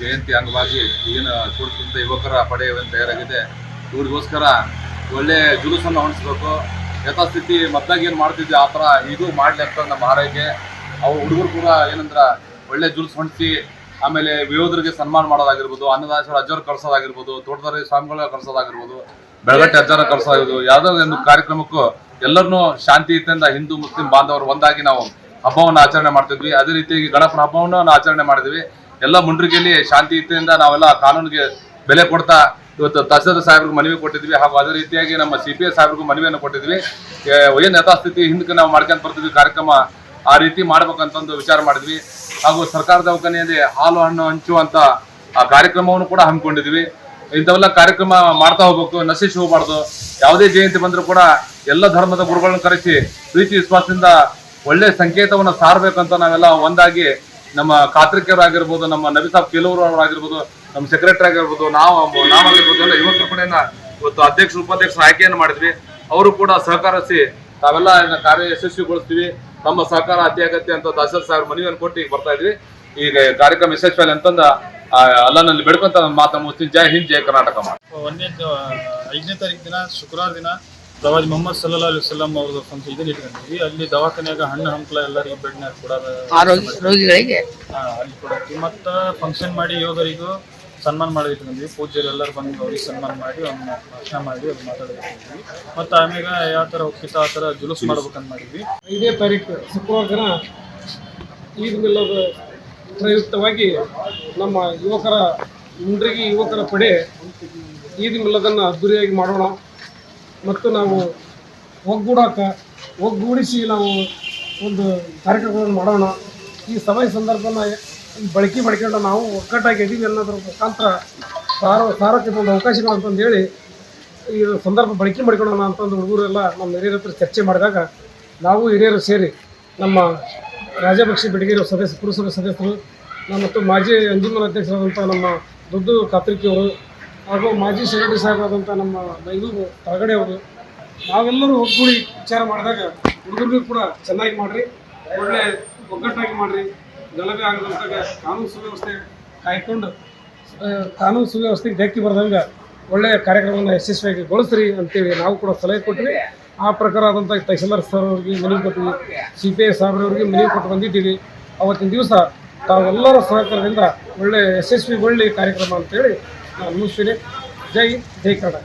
ಜಯಂತಿ ಅಂಗವಾಗಿ ಈಗಿನ ಸುಡುತ್ತಿದ್ದ ಯುವಕರ ಪಡೆ ತಯಾರಾಗಿದೆ. ಇವ್ರಿಗೋಸ್ಕರ ಒಳ್ಳೆ ಜುಲೂಸನ್ನು ಹೊಣಿಸ್ಬೇಕು ಯಥಾಸ್ಥಿತಿ ಮೊದಲಾಗಿ ಏನು ಮಾಡ್ತಿದ್ವಿ ಆ ಥರ ಇದು ಮಾಡಲಿ ಅಂತ ನಮ್ಮ ಆರೈಕೆ ಅವು ಹುಡುಗರು ಕೂಡ ಏನಂದ್ರ ಒಳ್ಳೆ ಜುಲ್ಸ್ ಹೊಣಿಸಿ ಆಮೇಲೆ ವಿಯೋಧರಿಗೆ ಸನ್ಮಾನ ಮಾಡೋದಾಗಿರ್ಬೋದು, ಅನ್ನದಾಸರ ಅಜ್ಜರು ಕಳ್ಸೋದಾಗಿರ್ಬೋದು ತೋಟದಾರಿ ಸ್ವಾಮಿಗಳ ಕಳ್ಸೋದಾಗಿರ್ಬೋದು ಬೆಳಗಟ್ಟೆ ಅಜ್ಜರ ಕಳ್ಸೋದು ಯಾವುದೋ ಒಂದು ಕಾರ್ಯಕ್ರಮಕ್ಕೂ ಎಲ್ಲರನ್ನೂ ಶಾಂತಿಯುತದಿಂದ ಹಿಂದೂ, ಮುಸ್ಲಿಂ ಬಾಂಧವರು ಒಂದಾಗಿ ನಾವು ಹಬ್ಬವನ್ನು ಆಚರಣೆ ಮಾಡ್ತಿದ್ವಿ. ಅದೇ ರೀತಿಯಾಗಿ ಗಣಪನ ಹಬ್ಬವನ್ನು ಆಚರಣೆ ಮಾಡಿದ್ವಿ. ಎಲ್ಲ ಮುಂಡ್ರಿಗೆಯಲ್ಲಿ ಶಾಂತಿಯುತಿಯಿಂದ ನಾವೆಲ್ಲ ಕಾನೂನಿಗೆ ಬೆಲೆ ಕೊಡ್ತಾ ಇವತ್ತು ತಹಸೀಲ್ದಾರ್ ಸಾಹೇಬ್ರಿಗೆ ಮನವಿ ಕೊಟ್ಟಿದ್ವಿ. ಹಾಗೂ ಅದೇ ರೀತಿಯಾಗಿ ನಮ್ಮ ಸಿ ಪಿ ಎಸ್ ಸಾಹೇಬ್ರಿಗೂ ಮನವಿಯನ್ನು ಕೊಟ್ಟಿದ್ವಿ. ಏನು ಯಥಾಸ್ಥಿತಿ ಹಿಂದಕ್ಕೆ ನಾವು ಮಾಡ್ಕೊಂಡು ಬರ್ತಿದ್ವಿ. ಕಾರ್ಯಕ್ರಮ ಆ ರೀತಿ ಮಾಡ್ಬೇಕಂತಂದು ವಿಚಾರ ಮಾಡಿದ್ವಿ. ಹಾಗೂ ಸರ್ಕಾರದ ದವಾಖಾನೆಯಲ್ಲಿ ಹಾಲು, ಹಣ್ಣು ಹಂಚುವಂತ ಆ ಕಾರ್ಯಕ್ರಮವನ್ನು ಕೂಡ ಹಮ್ಮಿಕೊಂಡಿದ್ವಿ. ಇಂಥವೆಲ್ಲ ಕಾರ್ಯಕ್ರಮ ಮಾಡ್ತಾ ಹೋಗ್ಬೇಕು, ನಶಿಸಿ ಹೋಗಬಾರ್ದು. ಯಾವುದೇ ಜಯಂತಿ ಬಂದರೂ ಕೂಡ ಎಲ್ಲ ಧರ್ಮದ ಗುರುಗಳನ್ನು ಕರೆಸಿ, ಪ್ರೀತಿ, ವಿಶ್ವಾಸದಿಂದ ಒಳ್ಳೆ ಸಂಕೇತವನ್ನು ಸಾರಬೇಕಂತ ನಾವೆಲ್ಲ ಒಂದಾಗಿ ನಮ್ಮ ಖಾತ್ರಿಕೆಯವರಾಗಿರ್ಬೋದು ನಮ್ಮ ನಬಿ ಸಾಬ್ ಕೆಲವರು ಅವರಾಗಿರ್ಬೋದು ನಮ್ಮ ಸೆಕ್ರೆಟರಿ ಆಗಿರ್ಬೋದು, ನಾವು ನಾವಾಗಿರ್ಬೋದು ಎಲ್ಲ ಯುವಕರ ಕಡೆಯಿಂದ ಇವತ್ತು ಅಧ್ಯಕ್ಷ ಉಪಾಧ್ಯಕ್ಷರ ಆಯ್ಕೆಯನ್ನು ಮಾಡಿದ್ವಿ. ಅವರು ಕೂಡ ಸಹಕರಿಸಿ ತಾವೆಲ್ಲ ಕಾರ್ಯ ಯಶಸ್ವಿಗೊಳಿಸ್ತೀವಿ. ತಮ್ಮ ಸಹಕಾರ ಅತಿ ಅಗತ್ಯ ಅಂತ ತಹಸೀಲ್ ಸಾಹೇಬ್ ಮನವಿಯನ್ನು ಕೊಟ್ಟು ಈಗ ಬರ್ತಾ ಇದ್ವಿ. ಈಗ ಕಾರ್ಯಕ್ರಮ ಯಶಸ್ವಿ ಅಂತಂದ ಅಲ್ಲನಲ್ಲಿ ಬೆಡ್ಕೊಂತ ಮಾತು ಮುಗಿಸ್ತೀನಿ. ಜೈ ಹಿಂದ್, ಜೈ ಕರ್ನಾಟಕ ಐದನೇ ತಾರೀಕು ದಿನ, ಶುಕ್ರವಾರ ದಿನ ಪ್ರವಾದಿ ಮೊಹಮ್ಮದ್ ಸಲ್ಲಾ ಅಲಿ ವಸಲ್ಲಂ ಅವ್ರದ್ದು ಫಂಕ್ಷನ್ ಇದನ್ನ ಇಟ್ಕೊಂಡಿದ್ವಿ ಅಲ್ಲಿ ದವಾಖಾನೆಯಾಗ ಹಣ್ಣು ಹಂಪಲ ಎಲ್ಲರಿಗೂ ಬೆಡ್ನ್ಯಾಗ ಕೊಡೋದು ಆರೋಗ್ಯ ರೋಗಿಗಳಿಗೆ ಹಾ, ಅಲ್ಲಿ ಕೊಡತ್ತೀವಿ ಮತ್ತು ಫಂಕ್ಷನ್ ಮಾಡಿ ಯೋಗರಿಗೂ ಸನ್ಮಾನ ಮಾಡಿ ಇಟ್ಕೊಂಡ್ವಿ ಪೂಜ್ಯರು ಎಲ್ಲರೂ ಬಂದು ಅವ್ರಿಗೆ ಸನ್ಮಾನ ಮಾಡಿ ಅವ್ನ ಭಾಷಣ ಮಾಡಿ ಅವ್ರು ಮಾತಾಡಿದ್ವಿ ಮತ್ತು ಆಮೇಲೆ ಯಾವ ತರ ಹೋಗ್ತಿತ್ತು ಆ ತರ ಜುಲೂಸ್ ಮಾಡ್ಬೇಕಂತ ಮಾಡಿದ್ವಿ. ಇದೇ ತಾರೀಕು ಶುಕ್ರವಾರ ದಿನ ಈದ್ ಮಿಲ್ಲದ ಪ್ರಯುಕ್ತವಾಗಿ ನಮ್ಮ ಯುವಕರ ಮುಂಡ್ರಿಗಿ ಯುವಕರ ಪಡೆ ಈದ್ ಮಿಲ್ಲದನ್ನು ಅದ್ದೂರಿಯಾಗಿ ಮಾಡೋಣ. ಮತ್ತು ನಾವು ಒಗ್ಗೂಡಕ್ಕೆ ಒಗ್ಗೂಡಿಸಿ ನಾವು ಒಂದು ಕಾರ್ಯಕ್ರಮಗಳನ್ನು ಮಾಡೋಣ. ಈ ಸಮಯ ಸಂದರ್ಭನ ಬಳಕೆ ಮಾಡ್ಕೊಂಡು ನಾವು ಒಗ್ಗಟ್ಟಾಗಿ ಇದೀವಿ ಅನ್ನೋದ್ರ ಮುಖಾಂತರ ಸಾರ ಸಾರಕ್ಕೆ ಒಂದು ಅವಕಾಶಗಳು ಅಂತಂದು ಹೇಳಿ ಈ ಸಂದರ್ಭ ಬಳಕೆ ಮಾಡ್ಕೊಳ್ಳೋಣ ಅಂತಂದು ಹುಡುಗರೆಲ್ಲ ನಮ್ಮ ಹಿರಿಯರ ಹತ್ರ ಚರ್ಚೆ ಮಾಡಿದಾಗ ನಾವು ಹಿರಿಯರು ಸೇರಿ ನಮ್ಮ ರಾಜಭಕ್ಷಿ ಬೆಡಗೇರಿ ಸದಸ್ಯ, ಪುರಸಭೆ ಸದಸ್ಯರು, ನಮ್ಮ ಮತ್ತು ಮಾಜಿ ಅಂಜುಮನ್ ಅಧ್ಯಕ್ಷರಾದಂಥ ನಮ್ಮ ದುಡ್ಡು ಕಾತ್ರಿಕಿಯವರು ಹಾಗೂ ಮಾಜಿ ಸೆಕ್ರೆಟರಿ ಸಾಹೇಬರಾದಂಥ ನಮ್ಮ ಇದು ತಳಗಡೆ ಅವರು, ನಾವೆಲ್ಲರೂ ಒಗ್ಗೂಡಿ ವಿಚಾರ ಮಾಡಿದಾಗ ಹುಡುಗರಿಗೂ ಕೂಡ ಚೆನ್ನಾಗಿ ಮಾಡಿರಿ, ಒಳ್ಳೆ ಒಗ್ಗಟ್ಟಾಗಿ ಮಾಡಿರಿ. ಗಲಭೆ ಆಗದಂತಾಗ ಕಾನೂನು ಸುವ್ಯವಸ್ಥೆ ಕಾಯ್ಕೊಂಡು ಕಾನೂನು ಸುವ್ಯವಸ್ಥೆಗೆ ಧಕ್ಕೆ ಬರ್ದಂಗೆ ಒಳ್ಳೆಯ ಕಾರ್ಯಕ್ರಮವನ್ನು ಯಶಸ್ವಿಯಾಗಿ ಗೊಳಿಸ್ರಿ ಅಂತೇಳಿ ನಾವು ಕೂಡ ಸಲಹೆ ಕೊಟ್ಟಿವಿ. ಆ ಪ್ರಕಾರ ಆದಂಥ ತಹಸೀಲ್ದಾರ್ ಸರ್ ಅವ್ರಿಗೆ ಮನವಿ ಕೊಟ್ಟಿವಿ. ಸಿ ಪಿ ಐ ಸಾಹೇಬ್ರವ್ರಿಗೆ ಮನವಿ ಕೊಟ್ಟು ಬಂದಿದ್ದೀವಿ. ಅವತ್ತಿನ ದಿವಸ ತಾವೆಲ್ಲರ ಸಹಕಾರದಿಂದ ಒಳ್ಳೆಯ ಯಶಸ್ವಿಗೊಳ್ಳಿ ಕಾರ್ಯಕ್ರಮ ಅಂತೇಳಿ ನಾನು ಮುಗಿಸ್ತೀನಿ. ಜೈ ಜೈ ಕನ್ನಡ